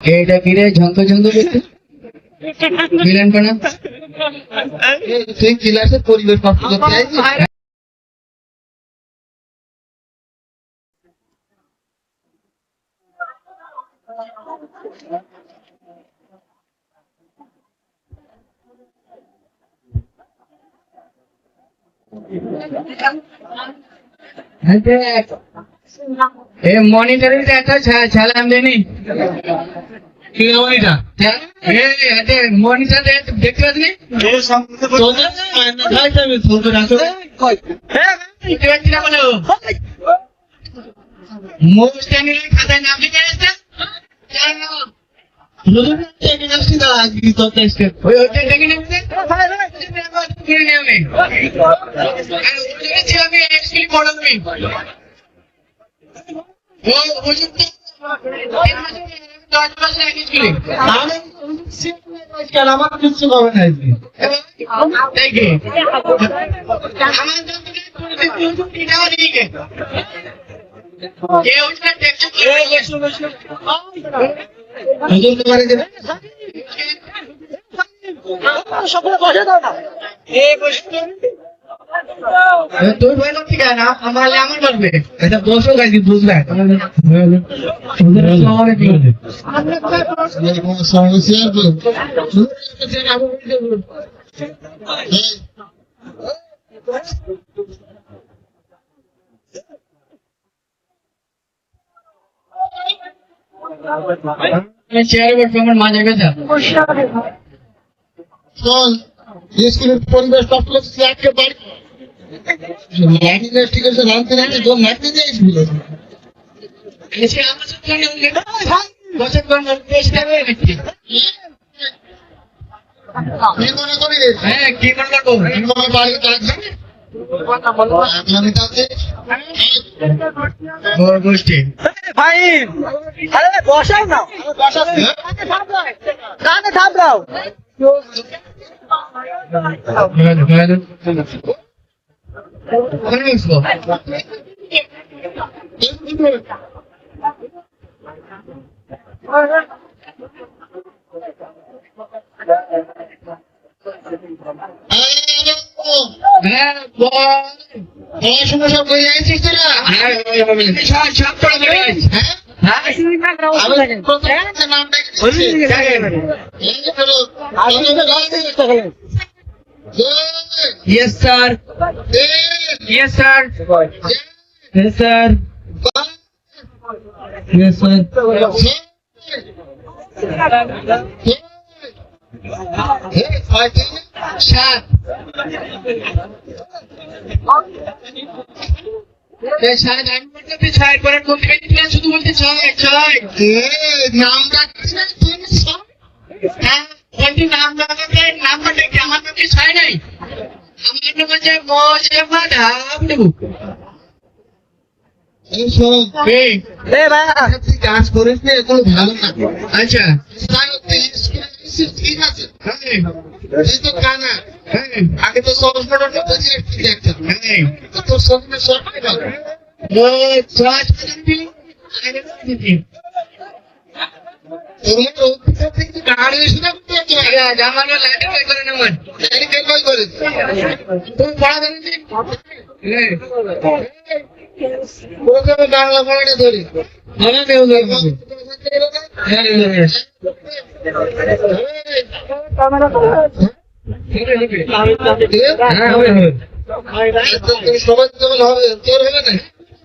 এটা কিরে ঝঙ্ক ঝঙ্ক মিলেন কোনা? তুই ক্লাসের পরিবেশ নষ্ট করতে চাইছিস? এ মনিটরের একটা ছালাম দেনি কি মনিটা? এ এতে মনিটর দেখতে পাচ্ছি আসো দেখতে পাচ্ছি না বলো? মোস্ট নিলে খাতায় নাম লিখে আমি এক্সক্লি পড়াবি ও ওষুধ দশ মাস রাখিয়েছিলি আমি কেন আমার কিছু হবে না আজকে দেখে আমার জন্য এটাও দিকে কে ওটা দেখছ হুজুর তোমারে দেবে তুই ভয় করছি কেন আমার আমার বলবে এটা বসো গাইছি বুঝলে সমস্যা চেয়ারে বসবো আমার মাঝে গেছে শোন স্কুলের পরিবেশ নষ্ট করছিস একেবারে ল্যান্ডিং ঠিক আছে রামতে রামতে দিয়েছিল এসে মনে হ্যাঁ মনে বসাও না। কানে থাপ দাও ওখানে বসবো হ্যাঁ বল পড়াশোনা করে যাচ্ছিস হ্যাঁ হ্যাঁ হ্যাঁ নাম Yes, sir. Yes, sir. Yes, sir. Yes, sir. শুধু বলতে ছয় ছয় নাম ডাকছি না বলছি নাম লাগাতে নাম্বার ডেকে আমার নাম ছয় নাই? আমার নাম হচ্ছে মোজাম্মদ হাবলু এই শোন। এই, এ ভাই। তুই কাজ করিস এগুলো ভালো না। আচ্ছা। ঠিক আছে। হ্যাঁ। তো কানা। হ্যাঁ। আগে তো সঙ্গে সব পাইবা মতো অফিসার থেকে গাড়ি এসে করতে হতো আরে জামাল করে নেবেন গাড়ি কেন কই করে? তুমি পড়া দেন জি হ্যাঁ বাংলা পড়াটা ধরি। সবাই যেমন হবে তোর হবে না?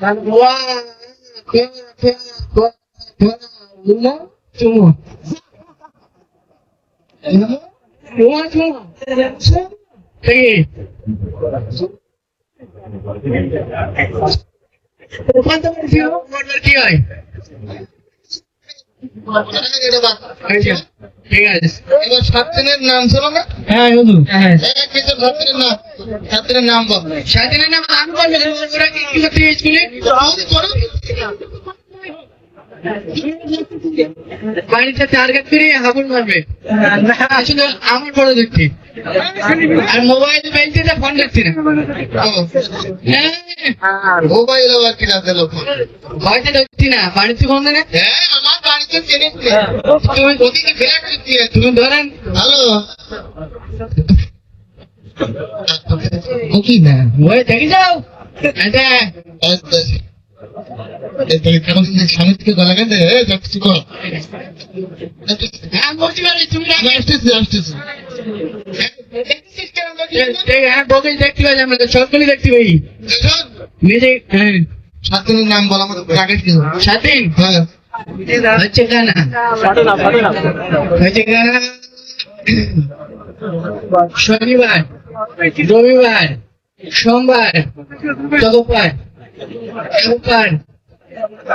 ওয়া, ফে- ফে- ফে- ফে- উমা, চুমু। উমা, চুমু। এই, ওখান থেকে ছিল, ওখানে কি হয় নাম ছিল না। হ্যাঁ হ্যাঁ দিনের নাম? বল। আমি। বাড়িতে টার্গেট করে হাবুল মারবে। আসলে আমার বড় দেখছি আর মোবাইল ফোন দেখছি না। হ্যাঁ। মোবাইল আবার কিনা দিল হয়তো দেখছি না বাড়িতে ফোন না হ্যাঁ আমার বাড়িতে চিনিস তুমি ওদিকে ধরেন। হ্যালো। কি না ওই দেখে যাও। আচ্ছা। স্বামীকে গলা গেছে যাচ্ছি কর। হ্যাঁ হ্যাঁ হ্যাঁ। নাম বলা হ্যাঁ। হচ্ছে গানা হচ্ছে গানা শনিবার রবিবার সোমবার রোববার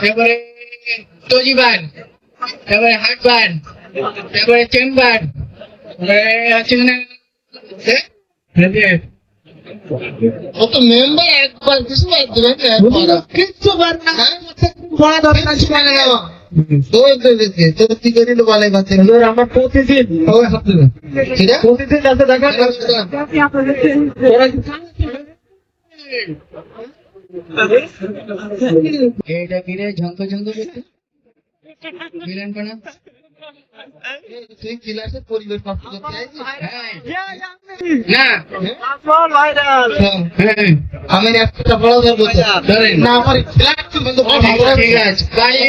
তারপরে তজিবার তারপরে হাটবার তারপরে চেম্বার মেম্বার একবার কিছু বার না হ্যাঁ? পড়া দরকার ছিল। না। প্রতিদিন ওই হাত দিবে ঠিক আছে প্রতিদিন যাতে দেখা এইটা কি রে ঝঙ্ক ঝঙ্ক করতে তুই ক্লাসে পরিবেশ নষ্ট করতে না। আমি একটা বড় ধরবো না আমার করে ঠিক আছে।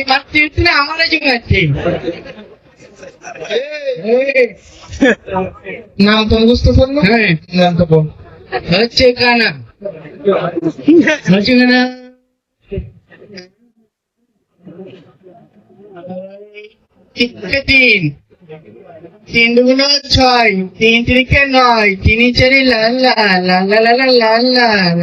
মারতে না নাম তো বুঝতেছেন না হ্যাঁ। নাম তো বল। হচ্ছে কানা। তিন তিন দুগুণ ছয় তিন তিরিকে নয় তিন চারি লাল লাল লাল লাল লাল লাল লাল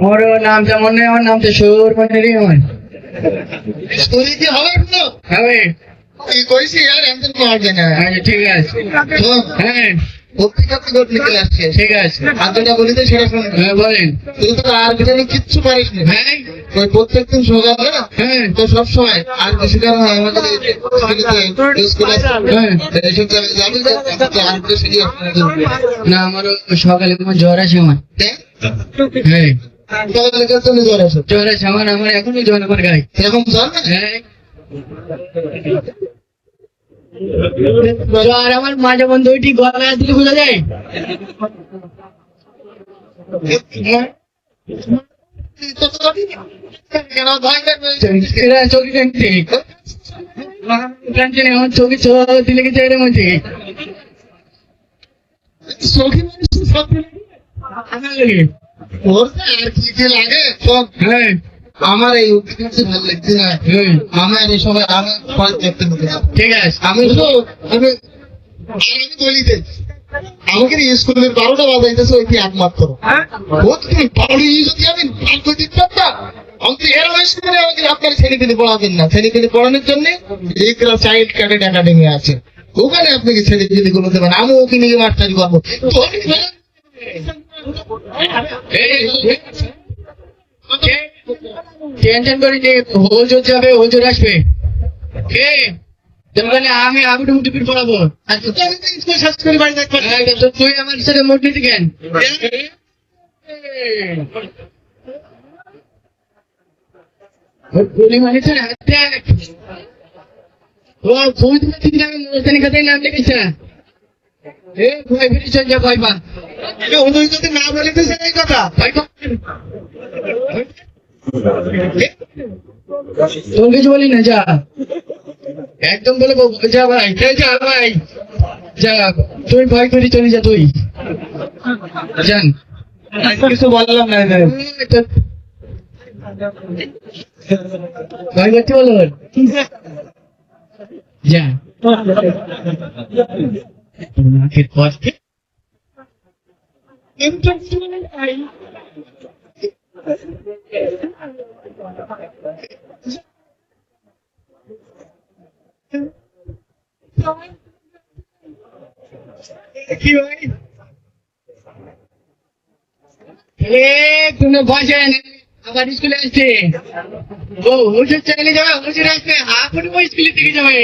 মোর নাম যেমন নেই আমার নাম তো সুর পানেরই হয় হবে হবে কি কইছি আর এমন পাওয়া না। ঠিক আছে। হ্যাঁ। তো গোট ঠিক আছে। আর বলি তো সেটা শুনুন হ্যাঁ বলেন। তুই তো আর কিছু কিচ্ছু পারিস না। হ্যাঁ। ওই প্রত্যেক দিন সকালে না হ্যাঁ। তো সব সময় আর কারণ আমাদের হ্যাঁ। না আমারও সকালে তোমার জ্বর আছে আমার। হ্যাঁ? জ্বর আছে জ্বর আছে আমার আমার এখনই জ্বর আমার গায়ে। এরকম জ্বর হ্যাঁ। জ্বর আমার মাঝে বন্ধু ওইটি গলা দিলে বোঝা যায় চোখে চোখে দিলে গেছে এর মধ্যে। আর কি কি লাগে? হ্যাঁ। আমার এই উদ্ভিদ ভালো লাগছে না হ্যাঁ আমার এই সময় আমি ফল দেখতে না। ঠিক আছে আমি তো আমি আমি বলি আমাকে এই স্কুলের বারোটা বাজাইতেছে ওই কি একমাত্র যদি আমি দিতে পারতাম আপনার ছেলেপেলে পড়াবেন না ছেলেপেলে পড়ানোর জন্য এই ক্লাস চাইল্ড ক্যাডেট একাডেমি আছে ওখানে আপনাকে ছেলেপেলে গুলো দেবেন আমি ওকে নিয়ে মাস্টারি করব তো টেনশন করি যে হুজুর যাবে হুজুর আসবে। কে? তাহলে আমি আমি টুমটুপির পড়াবো আর তুই তো তো আমার সাথে মোট নিতে কেন? মানে তো না বলিতে সেই কথা। তোর কিছু বলি না যা। একদম বলে যা ভাই যা ভাই। যা তুই ভয় করে চলে যা তুই। জান কিছু বললাম না ভয় করতে বলো। যা। পথে কি কোনো বসেন আবার স্কুলে আসছে। ও হুজুর চাইলে যাবে হুজুর আসবে হাফুট স্কুলে থেকে যাবে।